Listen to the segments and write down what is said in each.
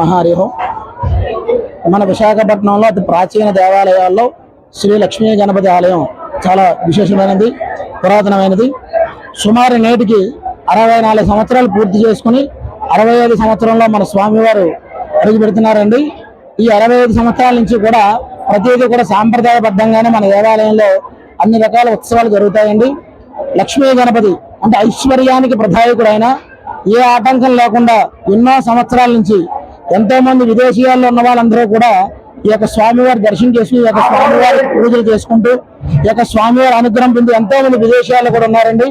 మహారిహం మన విశాఖపట్నంలో అతి ప్రాచీన దేవాలయాల్లో శ్రీ లక్ష్మీ గణపతి ఆలయం చాలా విశేషమైనది పురాతనమైనది. సుమారు నేటికి అరవై నాలుగు సంవత్సరాలు పూర్తి చేసుకుని అరవై ఐదు సంవత్సరంలో మన స్వామివారు అడుగు పెడుతున్నారండి. ఈ అరవై ఐదు సంవత్సరాల నుంచి కూడా ప్రతిదీ కూడా సాంప్రదాయబద్ధంగానే మన దేవాలయంలో అన్ని రకాల ఉత్సవాలు జరుగుతాయండి. లక్ష్మీ గణపతి అంటే ఐశ్వర్యానికి ప్రధాయకుడైన ఏ ఆటంకం లేకుండా ఎన్నో సంవత్సరాల నుంచి ఎంతో మంది విదేశీయాల్లో ఉన్న వాళ్ళందరూ కూడా ఈ యొక్క స్వామివారి దర్శనం చేసుకుని ఈ యొక్క స్వామివారి పూజలు చేసుకుంటూ ఈ యొక్క స్వామివారి అనుగ్రహం పొంది ఎంతో మంది విదేశీయాల్లో కూడా ఉన్నారండి.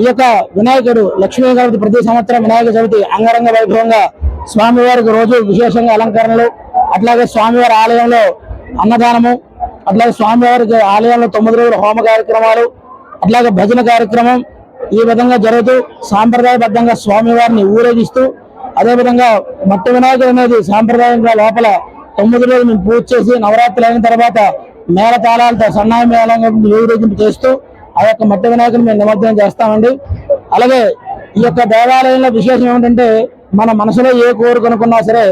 ఈ యొక్క వినాయకుడు లక్ష్మీ గణపతి ప్రతి సంవత్సరం వినాయక చవితి అంగరంగ వైభవంగా స్వామివారికి రోజు విశేషంగా అలంకరణలు అట్లాగే స్వామివారి ఆలయంలో అన్నదానము అట్లాగే స్వామివారికి ఆలయంలో తొమ్మిది రోజుల హోమ కార్యక్రమాలు అట్లాగే భజన కార్యక్రమం ఈ విధంగా జరుగుతూ సాంప్రదాయబద్ధంగా స్వామివారిని ఊరేగిస్తూ అదేవిధంగా మట్టి వినాయకుడు అనేది సాంప్రదాయంగా లోపల తొమ్మిది రోజులు మేము పూజ చేసి నవరాత్రులు అయిన తర్వాత మేళ తాళాలతో సన్నాయి మేళంగా ఊరేగింపు చేస్తూ ఆ యొక్క మట్టి వినాయకుని మేము నిమజ్జనం చేస్తామండి. అలాగే ఈ యొక్క దేవాలయంలో విశేషం ఏమిటంటే మన మనసులో ఏ కోరుకునుకున్నా సరే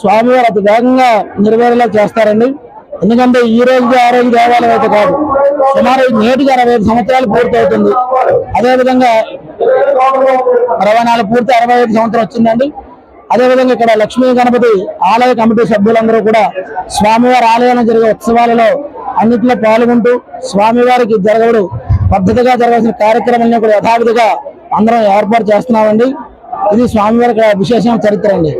స్వామివారు అతి వేగంగా నెరవేరేలా చేస్తారండి. ఎందుకంటే ఈ రోజుకి ఆ రోజు దేవాలయం అయితే కాదు. సుమారు నేటికి అరవై ఐదు సంవత్సరాలు పూర్తి అవుతుంది అదేవిధంగా అరవై నాలుగు పూర్తి అరవై ఐదు సంవత్సరం వచ్చిందండి. అదేవిధంగా ఇక్కడ లక్ష్మీ గణపతి ఆలయ కమిటీ సభ్యులందరూ కూడా స్వామివారి ఆలయంలో జరిగే ఉత్సవాలలో అన్నింటిలో పాల్గొంటూ స్వామివారికి జరగడు పద్ధతిగా జరగాల్సిన కార్యక్రమాలను కూడా యథావిధిగా అందరం ఏర్పాటు చేస్తున్నామండి. ఇది స్వామివారి విశేషమైన చరిత్ర అండి.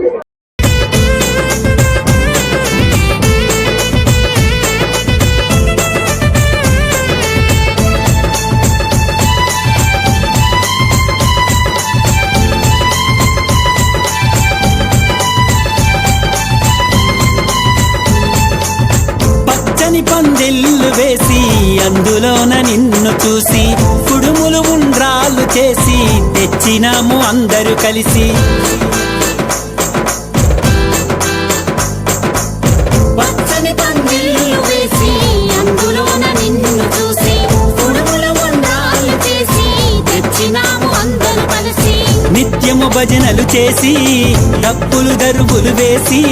పందిళ్ళు వేసి అందులోన నిన్ను చూసి కుడుములు ఉండ్రాలు చేసి తెచ్చినాము అందరూ కలిసి. పచ్చని పందిళ్ళు వేసి అందులోన నిన్ను చూసి కుడుములు ఉండ్రాళ్ళు చేసి తెచ్చినాము అందరూ కలిసి. నిత్యము భజనలు చేసి డప్పులు దరువులు వేసి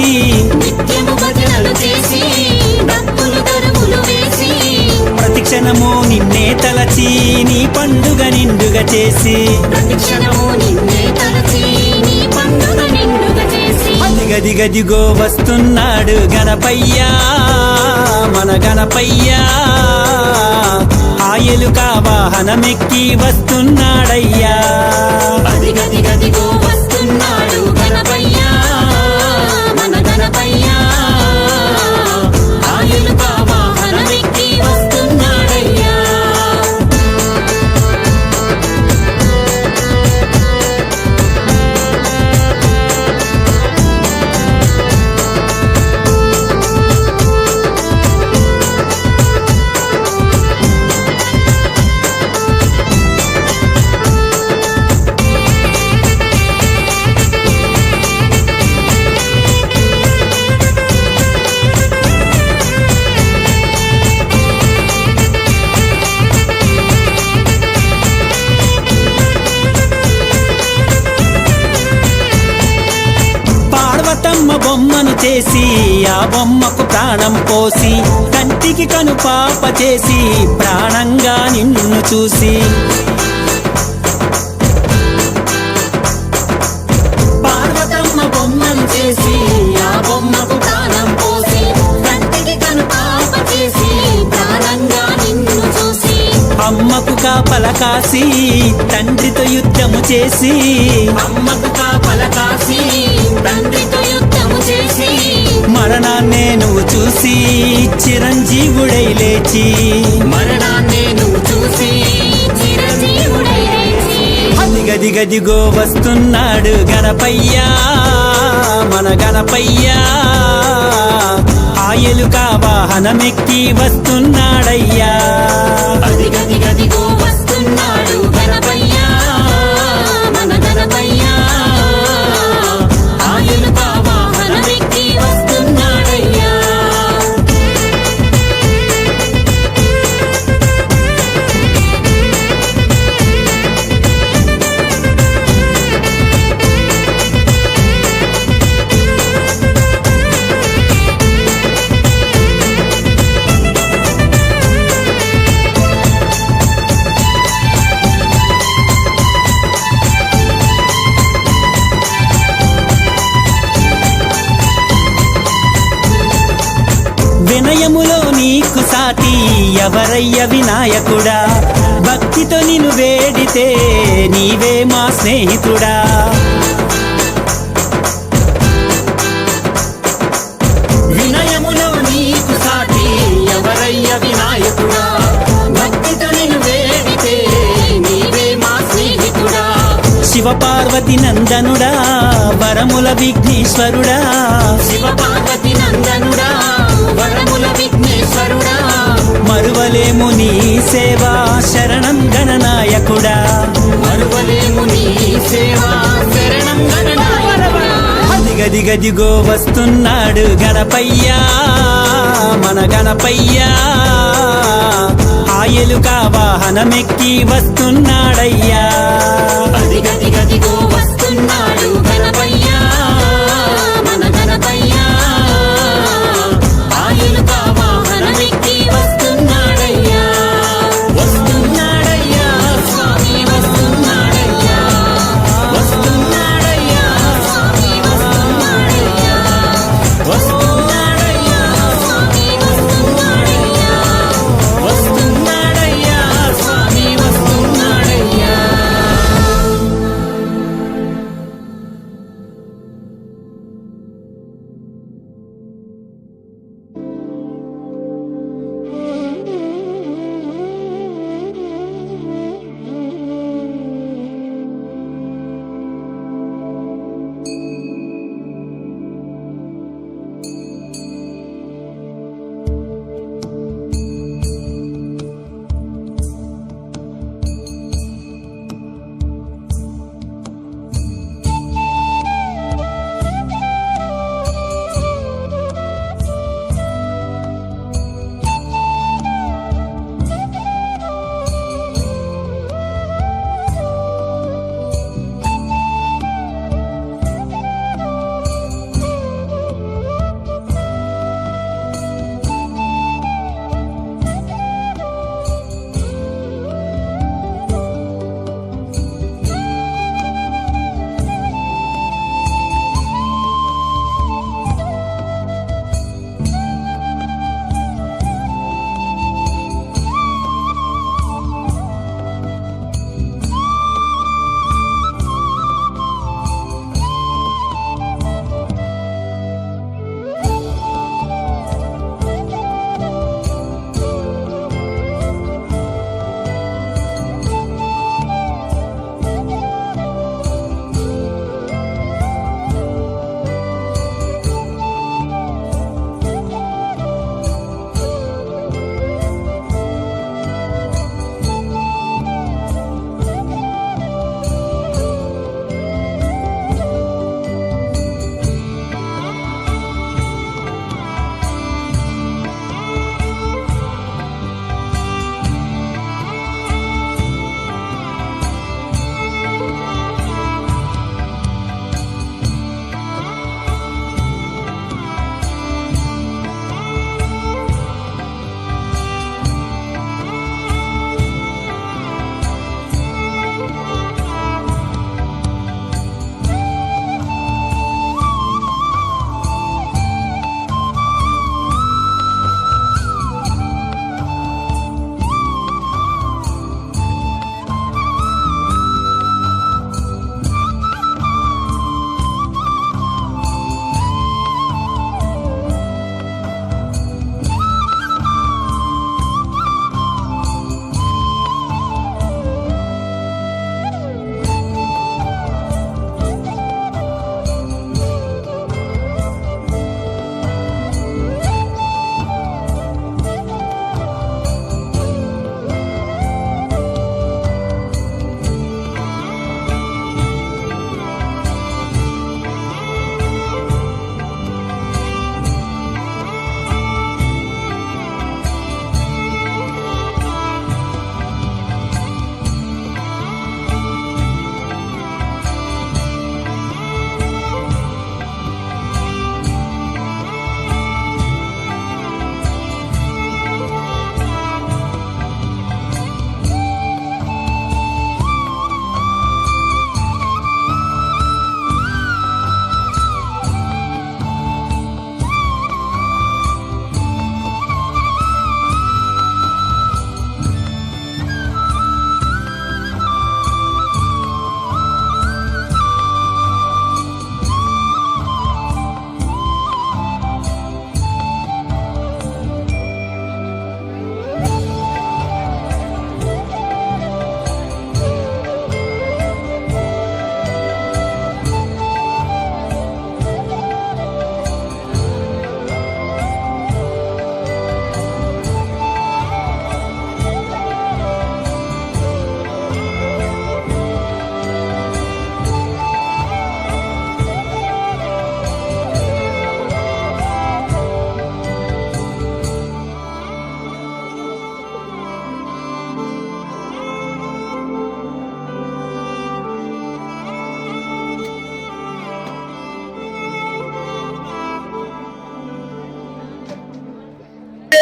నిత్యము భజనలు చేసి ప్రతిక్షణము నిన్నే తలచి నీ పండుగ నిండుగా చేసి. చేసి. గదిగదిగో వస్తున్నాడు గణపయ్యా మన గణపయ్యా. ఆయలుక వాహనమెక్కి వస్తున్నాడయ్యా. గది గది గదిగో చేసి ఆ బొమ్మకు ప్రాణం పోసి కంటికి కను పాప చేసి ప్రాణంగా నిన్ను చూసి. పార్వతమ్మ బొమ్మను చేసి ఆ బొమ్మకు ప్రాణం పోసి కంటికి కను పాప చేసి ప్రాణంగా నిన్ను చూసి. అమ్మకు కాపల కాసి తండ్రితో యుద్ధము చేసి అమ్మకు కాపల కాసి తండ్రితో మరణాన్నే నువ్వు చూసి చిరంజీవుడై లేచి. మరణాన్ని నువ్వు చూసి లేచి. గదిగదిగో వస్తున్నాడు గణపయ్యా మన గణపయ్యా. ఆయలుక వాహనమెక్కి వస్తున్నాడయ్యా. గది గది ఎవరయ్య వినాయకుడా? భక్తితో నిన్ను వేడితే నీవే మా స్నేహితుడా? వినయములో నీకు సాటి ఎవరయ్య వినాయకుడా? భక్తితో నిన్ను వేడితే నీవే మా స్నేహితుడా? శివపార్వతి నందనుడా వరముల విఘ్నేశ్వరుడా? శివపార్వతి మరువలేము నీ సేవా శరణం గణనాయకుడా మరువలేము నీ సేవా శరణం వస్తున్నాడు గణపయ్యా మన గణపయ్యా. ఆయలుక వాహనమెక్కి వస్తున్నాడయ్యా. అదిగదిగదిగో వస్తున్నాడు గణపయ్యా.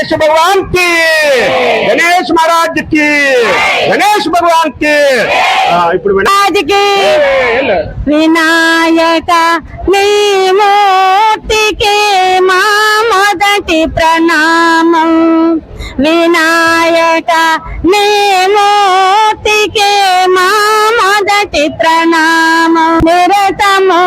गणेश भगवान की गणेश महाराज की गणेश भगवान की ఆ, ఇప్పుడు వినా- రాజుకి ఏ, ఏంలే. వినాయక నీ మూర్తికి మా మొదటి ప్రణామం వినాయక నీ మూర్తికి మా మొదటి ప్రణామం నిరతము